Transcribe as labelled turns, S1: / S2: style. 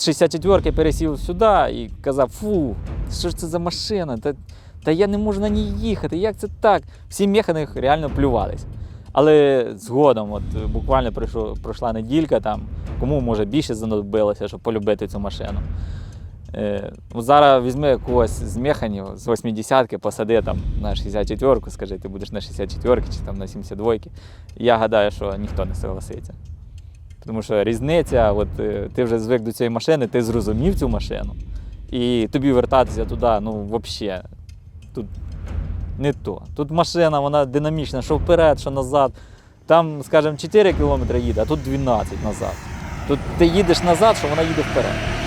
S1: з 64-ки пересів сюди і казав, фу, що ж це за машина? Та, та я не можу на ній їхати. Як це так? Всі механих реально плювались. Але згодом, от буквально пройшло, пройшла неділька, там, кому може більше знадобилося, щоб полюбити цю машину. Е, зараз візьми якогось з механів з 80-ки, посади там на 64-ку, скажи, ти будеш на 64 ки чи там на 72-ки. Я гадаю, що ніхто не согласиться. Тому що різниця, от е, ти вже звик до цієї машини, ти зрозумів цю машину, і тобі вертатися туди, ну, взагалі, тут не то. Тут машина, вона динамічна, що вперед, що назад. Там, скажімо, 4 км їде, а тут 12 назад. Тут ти їдеш назад, що вона їде вперед.